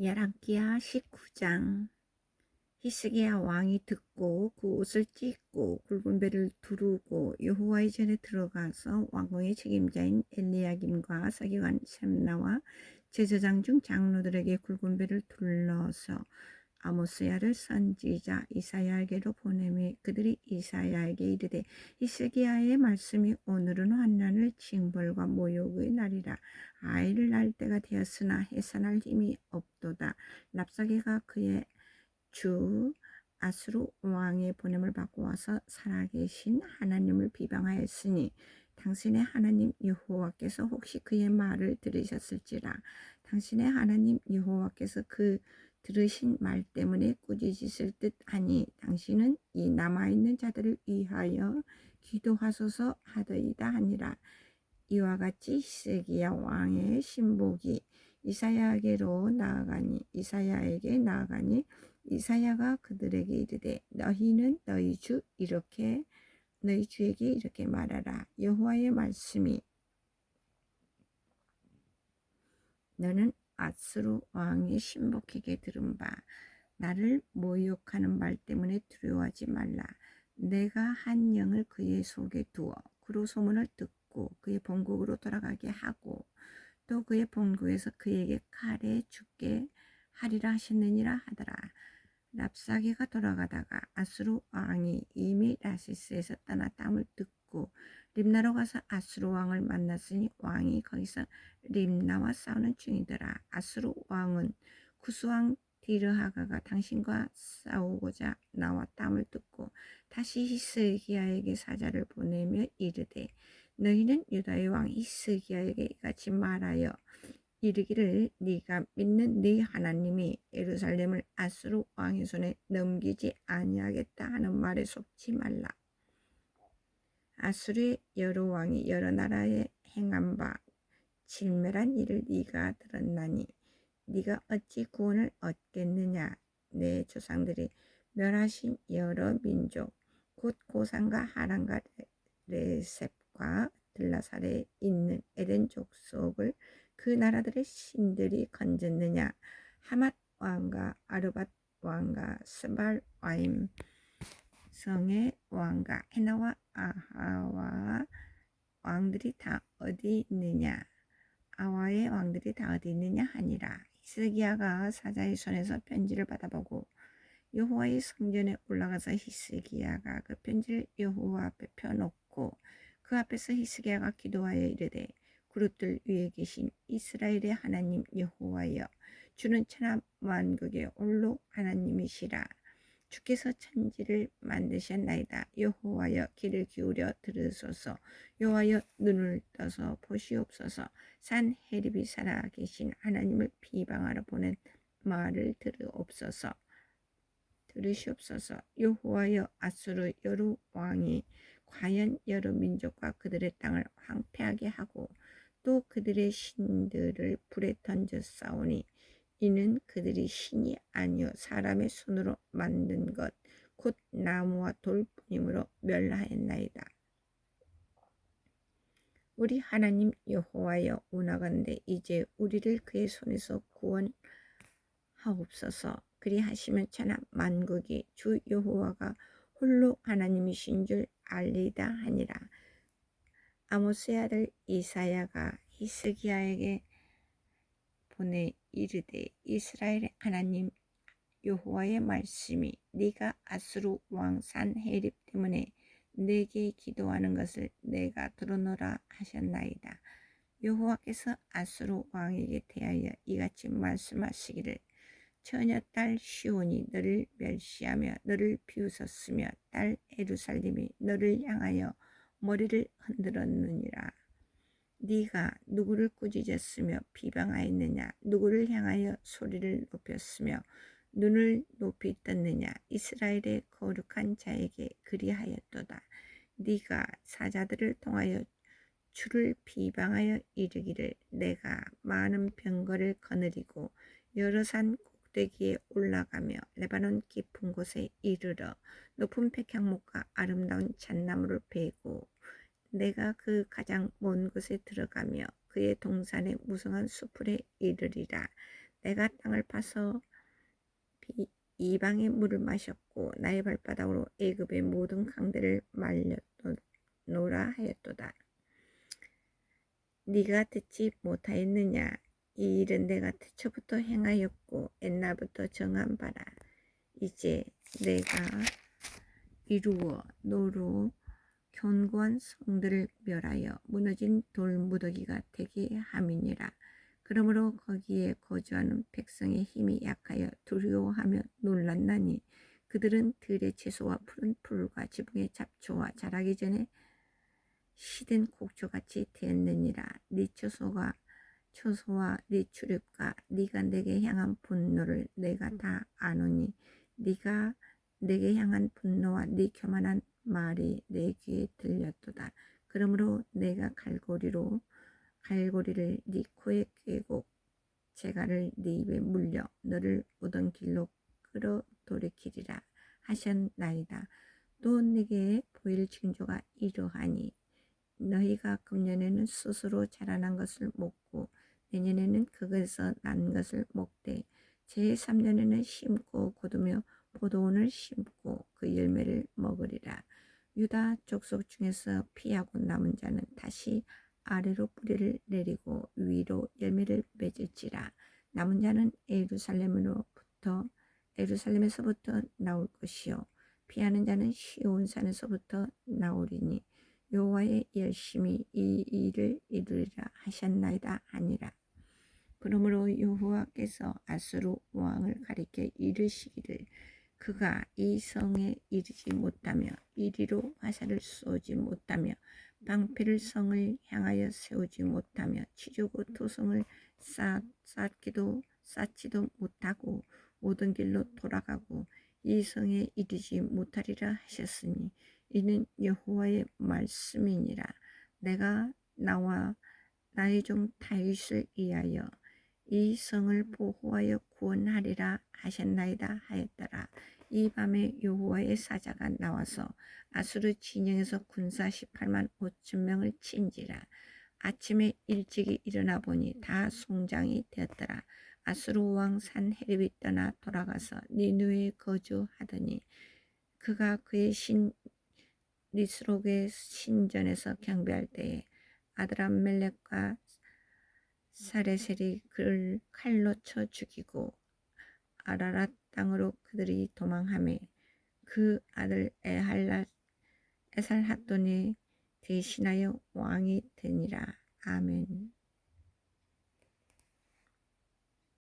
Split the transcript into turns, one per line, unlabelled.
야랑기야 19장. 히스기야 왕이 듣고 그 옷을 찢고 굵은 배를 두르고 여호와의 전에 들어가서 왕궁의 책임자인 엘리야김과 서기관 셈나와 제사장 중 장로들에게 굵은 배를 둘러서 아모스야를 선지자 이사야에게로 보내매 그들이 이사야에게 이르되 히스기야의 말씀이 오늘은 환난을 징벌과 모욕의 날이라. 아이를 낳을 때가 되었으나 해산할 힘이 없도다. 랍사기가 그의 주 아수르 왕의 보냄을 받고 와서 살아계신 하나님을 비방하였으니 당신의 하나님 여호와께서 혹시 그의 말을 들으셨을지라. 당신의 하나님 여호와께서 그 들으신 말 때문에 꾸짖으실 듯하니 당신은 이 남아있는 자들을 위하여 기도하소서 하더이다 하니라. 이와 같이 히스기야 왕의 신복이 이사야에게로 나아가니 이사야에게 나아가니 이사야가 그들에게 이르되 너희는 너희 주 이렇게 너희 주에게 이렇게 말하라. 여호와의 말씀이 너는 아스루 왕의 신복에게 들은 바 나를 모욕하는 말 때문에 두려워하지 말라. 내가 한 영을 그의 속에 두어 그로 소문을 듣고 그의 본국으로 돌아가게 하고 또 그의 본국에서 그에게 칼에 죽게 하리라 하셨느니라 하더라. 랍사게가 돌아가다가 아수르 왕이 이미 라시스에서 떠났다함을 듣고 림나로 가서 아수르 왕을 만났으니 왕이 거기서 림나와 싸우는 중이더라. 아수르 왕은 구스왕 디르하가가 당신과 싸우고자 나왔다함을 듣고 다시 히스기야에게 사자를 보내며 이르되 너희는 유다의 왕 히스기야에게 이같이 말하여 이르기를 네가 믿는 네 하나님이 예루살렘을 아수르 왕의 손에 넘기지 아니하겠다 하는 말에 속지 말라. 아수르의 여러 왕이 여러 나라에 행한 바 질멸한 일을 네가 들었나니 네가 어찌 구원을 얻겠느냐? 내 조상들이 멸하신 여러 민족 곧 고산과 하란과 레셉과 들라살에 있는 에덴 족속을 그 나라들의 신들이 건졌느냐? 하맛 왕과 아르밧 왕과 스발 와임 성의 왕과 헤나와 아하와 왕들이 다 어디 있느냐? 아와의 왕들이 다 어디 있느냐 하니라. 히스기야가 사자의 손에서 편지를 받아보고 여호와의 성전에 올라가서 히스기야가 그 편지를 여호와 앞에 펴놓고 그 앞에서 히스기야가 기도하여 이르되 그룹들 위에 계신 이스라엘의 하나님 여호와여 주는 천하 만국의 홀로 하나님이시라 주께서 천지를 만드셨나이다. 여호와여 귀를 기울여 들으소서. 여호와여 눈을 떠서 보시옵소서. 산 헤립이 살아계신 하나님을 비방하러 보낸 말을 들으옵소서. 들으시옵소서. 여호와여 아수르 여러 왕이 과연 여러 민족과 그들의 땅을 황폐하게 하고 또 그들의 신들을 불에 던져 싸우니 이는 그들이 신이 아니요 사람의 손으로 만든 것 곧 나무와 돌뿐이므로 멸하였나이다. 우리 하나님 여호와여 오나간데 이제 우리를 그의 손에서 구원하옵소서. 그리하시면 천하 만국이 주 여호와가 홀로 하나님이신 줄 알리다 하니라. 아모스의 아들 이사야가 히스기야에게 보내 이르되 이스라엘의 하나님 여호와의 말씀이 네가 아수르 왕 산헤립 때문에 내게 기도하는 것을 내가 들어노라 하셨나이다. 여호와께서 아수르 왕에게 대하여 이같이 말씀하시기를 처녀 딸 시온이 너를 멸시하며 너를 비웃었으며 딸 에루살림이 너를 향하여 머리를 흔들었느니라. 네가 누구를 꾸짖었으며 비방하였느냐? 누구를 향하여 소리를 높였으며 눈을 높이 떴느냐? 이스라엘의 거룩한 자에게 그리하였도다. 네가 사자들을 통하여 주를 비방하여 이르기를 내가 많은 병거를 거느리고 여러 산 꼭대기에 올라가며 레바논 깊은 곳에 이르러 높은 백향목과 아름다운 잣나무를 베고 내가 그 가장 먼 곳에 들어가며 그의 동산의 무성한 수풀에 이르리라. 내가 땅을 파서 비- 이방의 물을 마셨고 나의 발바닥으로 애굽의 모든 강들을 말렸노라 하였도다. 네가 듣지 못하였느냐? 이 일은 내가 태초부터 행하였고 옛날부터 정한 바라. 이제 내가 이루어 너로 견고한 성들을 멸하여 무너진 돌무더기가 되게 함이니라. 그러므로 거기에 거주하는 백성의 힘이 약하여 두려워하며 놀랐나니 그들은 들의 채소와 푸른 풀과 지붕의 잡초와 자라기 전에 시든 곡초같이 되었느니라. 네 초소가 초소와 네 출입과 네가 내게 향한 분노를 내가 다 아노니 네가 내게 향한 분노와 네 교만한 말이 내 귀에 들렸도다. 그러므로 내가 갈고리로 갈고리를 네 코에 꿰고 재갈을 네 입에 물려 너를 오던 길로 끌어 돌이키리라 하셨나이다. 또 네게 보일 징조가 이러하니 너희가 금년에는 스스로 자라난 것을 먹고 내년에는 그것에서 난 것을 먹되 제3년에는 심고 거두며 포도원을 심고 그 열매를 먹으리라. 유다 족속 중에서 피하고 남은 자는 다시 아래로 뿌리를 내리고 위로 열매를 맺을지라. 남은 자는 에루살렘으로부터 에루살렘에서부터 나올 것이요 피하는 자는 시온산에서부터 나오리니 여호와의 열심히 이 일을 이루리라 하셨나이다 하니라. 그러므로 여호와께서 아수르 왕을 가리켜 이르시기를 그가 이 성에 이르지 못하며 이리로 화살을 쏘지 못하며 방패를 성을 향하여 세우지 못하며 치주고 토성을 쌓, 쌓기도 쌓지도 못하고 오던 길로 돌아가고 이 성에 이르지 못하리라 하셨으니 이는 여호와의 말씀이니라. 내가 나와 나의 종 다윗을 위하여 이 성을 보호하여 구원하리라 하셨나이다 하였더라. 이 밤에 여호와의 사자가 나와서 아수르 진영에서 군사 18만 5천 명을 친지라. 아침에 일찍이 일어나 보니 다 송장이 되었더라. 아수르 왕 산헤립이 떠나 돌아가서 니누에 거주하더니 그가 그의 신 리스록의 신전에서 경배할 때에 아드람 멜렉과 사레셀이 그를 칼로 쳐 죽이고 아라랏 땅으로 그들이 도망하며 그 아들 에할라 에살핫돈이 대신하여 왕이 되니라. 아멘.